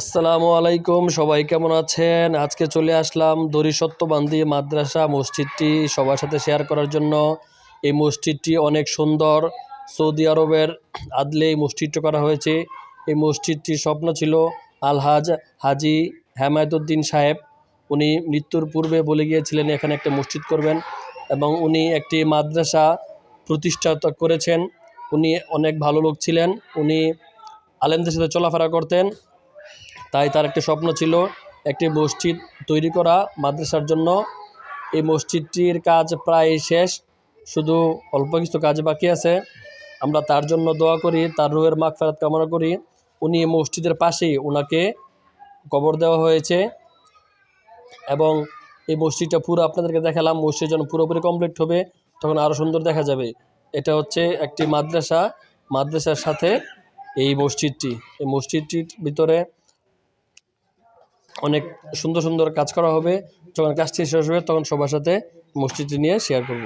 আসসালামু আলাইকুম, সবাই কেমন আছেন? আজকে চলে আসলাম দড়ি সত্যবান্দি মাদ্রাসা মসজিদটি সবার সাথে শেয়ার করার জন্য। এই মসজিদটি অনেক সুন্দর। সৌদি আরবের আদলে এই মসজিদটি করা হয়েছে। এই মসজিদটির স্বপ্ন ছিল আলহাজ হাজি হেমায়তুদ্দিন সাহেব, উনি মৃত্যুর পূর্বে বলে গিয়েছিলেন, এখানে একটা মসজিদ করবেন এবং উনি একটি মাদ্রাসা প্রতিষ্ঠা করেছেন। উনি অনেক ভালো লোক ছিলেন। উনি আলেমদের সাথে চলাফেরা করতেন। তাই তার একটি স্বপ্ন ছিল একটি মসজিদ তৈরি করা মাদ্রাসার জন্য। এই মসজিদটির কাজ প্রায় শেষ, শুধু অল্প কিছু কাজ বাকি আছে। আমরা তার জন্য দোয়া করি, তার রুহের মাগ ফেরাত কামনা করি। উনি মসজিদের পাশেই ওনাকে কবর দেওয়া হয়েছে এবং এই মসজিদটা পুরো আপনাদেরকে দেখালাম, মসজিদ যখন পুরোপুরি কমপ্লিট হবে, তখন আরও সুন্দর দেখা যাবে। এটা হচ্ছে একটি মাদ্রাসা, মাদ্রাসার সাথে এই মসজিদটি। এই মসজিদটির ভিতরে অনেক সুন্দর সুন্দর কাজ করা হবে, যখন কাজটি শেষ হবে, তখন সবার সাথে মসজিদটি নিয়ে শেয়ার করব।